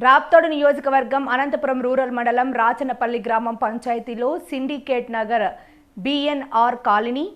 రాప్తోడు నియోజకవర్గం అనంతపురం రూరల్ మండలం రాచనపల్లి గ్రామం పంచాయతీలో సిండికేట్ నగర్ బిఎన్ఆర్ కాలనీ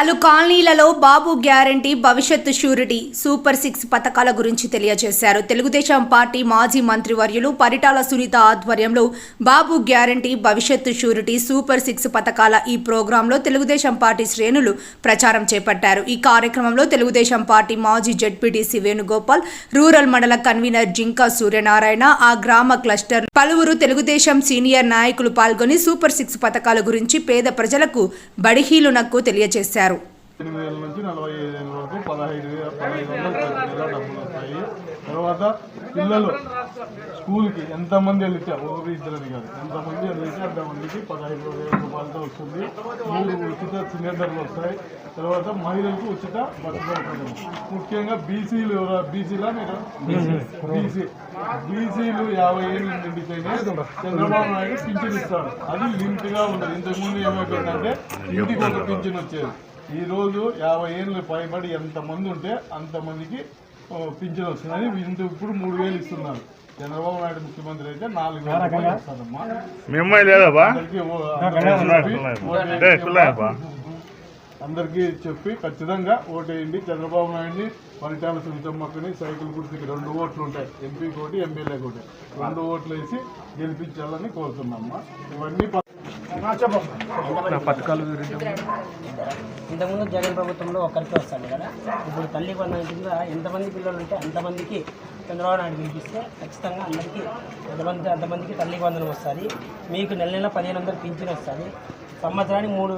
పలు కాలనీలలో బాబు గ్యారంటీ భవిష్యత్తు షూరిటీ సూపర్ సిక్స్ పథకాల గురించి తెలియజేశారు. తెలుగుదేశం పార్టీ మాజీ మంత్రివర్యులు పరిటాల సునీత ఆధ్వర్యంలో బాబు గ్యారంటీ భవిష్యత్తు షూరిటీ సూపర్ సిక్స్ పథకాల ఈ ప్రోగ్రాంలో తెలుగుదేశం పార్టీ శ్రేణులు ప్రచారం చేపట్టారు. ఈ కార్యక్రమంలో తెలుగుదేశం పార్టీ మాజీ జడ్పీటీసీ వేణుగోపాల్ రూరల్ మండల కన్వీనర్ జింకా సూర్యనారాయణ ఆ గ్రామ క్లస్టర్ పలువురు తెలుగుదేశం సీనియర్ నాయకులు పాల్గొని సూపర్ సిక్స్ పథకాల గురించి పేద ప్రజలకు బడిహీలునకు తెలియజేశారు. ఎనిమిది వేల నుంచి నలభై ఐదు వేల వరకు పదహైదు వేల పదహైదు వందలు ప్రతి నెల డబ్బులు వస్తాయి. తర్వాత పిల్లలు స్కూల్కి ఎంతమంది వెళ్తే ఒకరు ఇద్దరని కాదు. ఎంతమంది వెళ్తే అంతమందికి పదహైదు వేల రూపాయలతో వస్తుంది. మూడు ఉచిత సిలిండర్లు వస్తాయి. తర్వాత మహిళలకు ఉచిత బస్సు సౌకర్యం. ముఖ్యంగా బీసీలు ఎవరు? బీసీలా మీరు బీసీ. బీసీలు యాభై ఏళ్ళు నిండితేనే చంద్రబాబు నాయుడు పింఛన్ ఇస్తాడు. అది లిమిట్గా ఉండదు. ఇంతకుముందు ఏమైపోయిందంటే ఇంటికి ఒక పింఛన్ వచ్చేది. ఈ రోజు యాభై ఏళ్ళు పైబడి ఎంతమంది ఉంటే అంతమందికి పింఛన్ వస్తుంది అది ఇంత ఇప్పుడు మూడు వేలు ఇస్తున్నారు. చంద్రబాబు నాయుడు ముఖ్యమంత్రి అయితే నాలుగు వేల అందరికీ చెప్పి ఖచ్చితంగా ఓటేయండి చంద్రబాబు నాయుడిని పరిటాల సునీతమ్మక్కని సైకిల్ గుర్తుకి రెండు ఓట్లు ఉంటాయి. ఎంపీ కోటి ఎమ్మెల్యే కోటి. రెండు ఓట్లు వేసి గెలిపించాలని కోరుతున్నామ్మా ఇవన్నీ ప- ఇంతకుముందు జగన్ ప్రభుత్వంలో ఒక్కరికి వస్తాడు కదా. ఇప్పుడు తల్లి వందన కింద ఎంతమంది పిల్లలు ఉంటే అంతమందికి చంద్రబాబు నాయుడు పిలిపిస్తే ఖచ్చితంగా అందరికీ ఎంతమంది అంతమందికి తల్లి వందనం వస్తుంది. మీకు నెల నెల పదిహేను వందలు పింఛన్ వస్తుంది. సంవత్సరానికి మూడు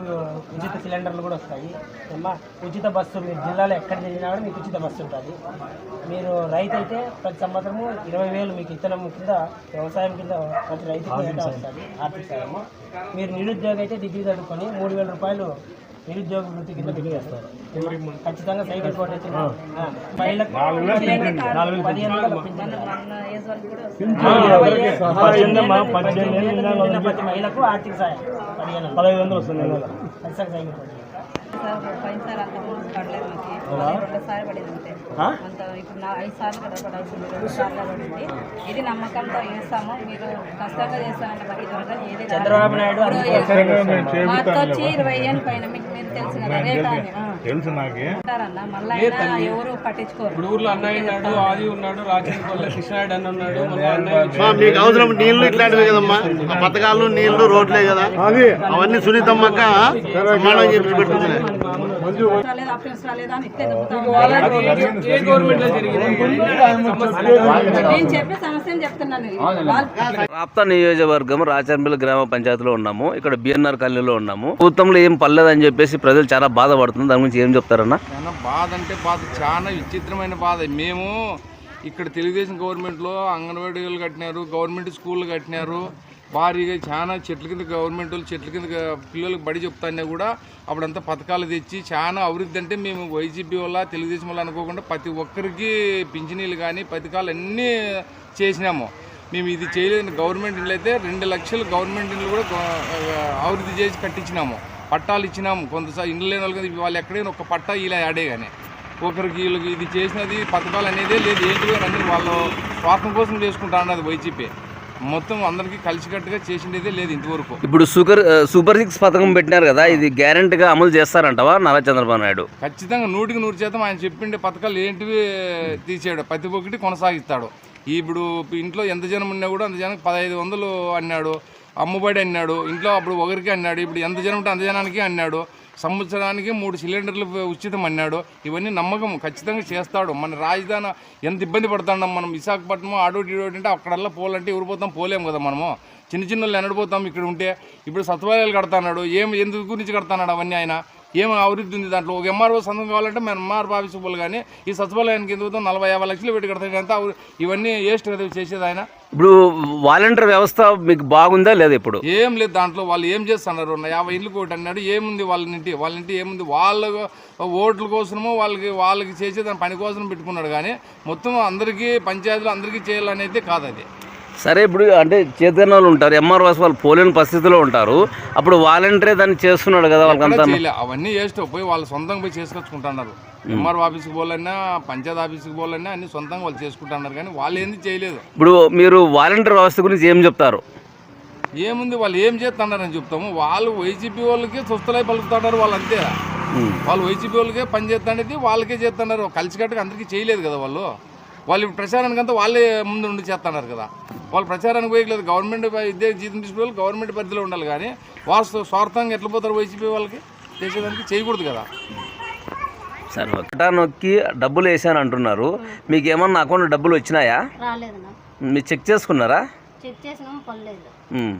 ఉచిత సిలిండర్లు కూడా వస్తాయి. అమ్మా ఉచిత బస్సు మీరు జిల్లాలో ఎక్కడ తిరిగినా కూడా మీకు ఉచిత బస్సు ఉంటుంది. మీరు రైతు అయితే ప్రతి సంవత్సరము ఇరవై వేలు మీకు ఇత్తనం కింద వ్యవసాయం కింద ప్రతి రైతుకి ఏటా వస్తుంది. ఆర్థిక సాయము. మీరు నిరుద్యోగ అయితే డిగ్రీ చదువుకొని మూడు వేల రూపాయలు నిరుద్యోగ వృత్తి కింద వేస్తారు ఖచ్చితంగా సైకిల్ కోట్ ప్రతి మహిళకు ఆర్థిక సాయం పదిహేను పదహైదు వందలు వస్తుంది ఖచ్చితంగా సైకిల్ కోట్. సార్ పోయినసారి అంత ముందు పడలేదు మాకు. రెండోసారి పడింది అంతే అంత ఇప్పుడు నా ఐదు సార్లు కదా పడాల్సింది రెండు సార్లు పడింది. ఇది నమ్మకంతో వేస్తాము మీరు కష్టంగా ఇదివరకు ఏది. చంద్రబాబు నాయుడు ఇప్పుడు మాకు వచ్చి ఇరవై ఏళ్ళు పైన మీకు మీరు తెలుసు కదా రేట్. తెలుసు. మళ్ళీ ఎవరు పట్టించుకోరు. ఇప్పుడు ఊర్లో అన్నయ్య ఉన్నాడు ఆది ఉన్నాడు రాజేంద్ర కృష్ణాయుడు అని ఉన్నాడు మీకు అవసరం నీళ్ళు ఇట్లాంటివే కదమ్మా. ఆ పథకాలు నీళ్ళు రోడ్లే కదా. అవన్నీ సునీతమ్మక్క సమానం చెప్పి పెట్టుకున్నాయి. రాలేదు? అప్రెన్స్ రాలేదా? అని ఇట్లే దుబ్బుతాం ఏ గవర్నమెంట్లో జరిగింది? నేను చెప్పే సమస్యను చెప్తున్నాను. వాళ్ళు రాప్తా నియోజకవర్గం రాచర్మిల్ గ్రామ పంచాయతీలో ఉన్నాము. ఇక్కడ బిఎన్ఆర్ కాలనీలో ఉన్నాము. ప్రభుత్వంలో ఏం పర్లేదని చెప్పేసి ప్రజలు చాలా బాధపడుతున్నారు. దాని గురించి ఏం చెప్తారన్నా? బాధ అంటే బాధ చాలా విచిత్రమైన బాధ. మేము ఇక్కడ తెలుగుదేశం గవర్నమెంట్లో అంగన్వాడీలు కట్టినారు గవర్నమెంట్ స్కూళ్ళు కట్టినారు. భారీగా చాలా చెట్ల కింద గవర్నమెంట్ వాళ్ళు చెట్ల కింద పిల్లలకు బడి చెప్తానే కూడా అప్పుడంతా పథకాలు తెచ్చి చాలా అభివృద్ధి అంటే మేము వైసీపీ వల్ల తెలుగుదేశం వల్ల అనుకోకుండా ప్రతి ఒక్కరికి పింఛనీలు కానీ పథకాలు అన్నీ చేసినాము. మేము ఇది చేయలేదు గవర్నమెంట్ ఇండ్లు అయితే రెండు లక్షలు గవర్నమెంట్ ఇండ్లు కూడా అభివృద్ధి చేసి కట్టించినాము. పట్టాలు ఇచ్చినాము. కొంతసారి ఇండ్లు లేని వాళ్ళు వాళ్ళు ఎక్కడైనా ఒక పట్టా ఇలా యాడే కానీ. ఒకరికి వీళ్ళకి ఇది చేసినది పథకాలు అనేదే లేదు. ఏంటి కూడా అందరూ వాళ్ళు స్వార్థం కోసం చేసుకుంటా అన్నది వైసీపీ. మొత్తం అందరికీ కలిసికట్టుగా చేసిండేదే లేదు ఇంతవరకు. ఇప్పుడు సూపర్ సూపర్ సిక్స్ పథకం పెట్టినారు కదా ఇది గ్యారెంటీగా అమలు చేస్తారంటవా నారా చంద్రబాబు నాయుడు? ఖచ్చితంగా నూటికి నూరు శాతం ఆయన చెప్పిండే పథకాలు ఏంటివి తీసాడు. ప్రతి ఒక్కటి కొనసాగిస్తాడు. ఇప్పుడు ఇంట్లో ఎంత జనం ఉన్నా కూడా అంత జనానికి పదహైదు వందలు అన్నాడు అమ్మబడి అన్నాడు ఇంట్లో అప్పుడు ఒకరికి అన్నాడు ఇప్పుడు ఎంత జనం ఉంటే అంత జనానికి అన్నాడు. సంవత్సరానికి మూడు సిలిండర్లు ఉచితం అన్నాడు. ఇవన్నీ నమ్మకం ఖచ్చితంగా చేస్తాడు. మన రాజధాని ఎంత ఇబ్బంది పడుతున్నాం మనం విశాఖపట్నం ఆడోటి ఇడోటి అంటే అక్కడల్లా పోలంటే ఎవరు పోతాం? కదా మనము. చిన్న చిన్న వాళ్ళు ఎనడిపోతాం ఇక్కడ ఉంటే. ఇప్పుడు సత్వాలయాలు కడతాడు. ఏం ఎందుకు గురించి కడతాడు అవన్నీ ఆయన? ఏం అభివృద్ధి ఉంది దాంట్లో? ఒక ఎంఆర్ఓ సంతకం కావాలంటే మేము ఎంఆర్ఓ ఆఫీస్ పోవాలి కానీ ఈ సచివాలయానికి ఎందుకు నలభై యాభై లక్షలు పెట్టి కడతాడు అంతా ఇవన్నీ వేస్ట్ కదా చేసేది ఆయన? ఇప్పుడు వాలంటీర్ వ్యవస్థ మీకు బాగుందా లేదా ఇప్పుడు? ఏం లేదు దాంట్లో వాళ్ళు ఏం చేస్తున్నారు? యాభై ఇల్లు కోటి అన్నాడు. ఏముంది వాళ్ళ ఇంటి వాళ్ళ ఇంటి ఏముంది? వాళ్ళ ఓట్ల కోసమో వాళ్ళకి వాళ్ళకి చేసే దాని పని కోసం పెట్టుకున్నాడు కానీ మొత్తం అందరికీ పంచాయతీలు అందరికీ చేయాలనేది కాదు అది. సరే ఇప్పుడు అంటే చేతన వాళ్ళు ఉంటారు ఎంఆర్ఓస్ వాళ్ళు పోలేని పరిస్థితిలో ఉంటారు. అప్పుడు వాలంటీరే దాన్ని చేస్తున్నాడు కదా వాళ్ళకంతా అవన్నీ చేస్తే పోయి వాళ్ళు సొంతంగా పోయి చేసుకొచ్చుకుంటున్నారు. ఎంఆర్ ఆఫీస్కి పోవాలన్నా పంచాయత్ ఆఫీస్కి పోవాలన్నా అన్ని సొంతంగా వాళ్ళు చేసుకుంటున్నారు కానీ వాళ్ళు ఏంది చేయలేదు. ఇప్పుడు మీరు వాలంటీర్ వ్యవస్థ గురించి ఏం చెప్తారు? ఏముంది వాళ్ళు ఏం చేస్తున్నారని చెప్తాము. వాళ్ళు వైసీపీ వాళ్ళకి సుస్తలై పలుకుతున్నారు వాళ్ళు అంతే. వాళ్ళు వైసీపీ వాళ్ళకే పని చేస్తానేది వాళ్ళకే చేస్తున్నారు. కలిసికట్టుగా అందరికీ చేయలేదు కదా వాళ్ళు. వాళ్ళు ప్రచారానికి అంతా వాళ్ళే ముందు ఉండి చేస్తున్నారు కదా. వాళ్ళు ప్రచారానికి పోయట్లేదు. గవర్నమెంట్ ఇదే జీతం తీసుకునే వాళ్ళు గవర్నమెంట్ పరిధిలో ఉండాలి కానీ వాస్తు స్వార్థంగా ఎట్లా పోతారు వైసీపీ వాళ్ళకి? చేసేదానికి చేయకూడదు కదా. సరే ఒకటా నొక్కి డబ్బులు వేసాను అంటున్నారు. మీకు ఏమన్నా అకౌంట్ డబ్బులు వచ్చినాయా? మీరు చెక్ చేసుకున్నారా? చెక్ పర్లేదు. ఉమ్.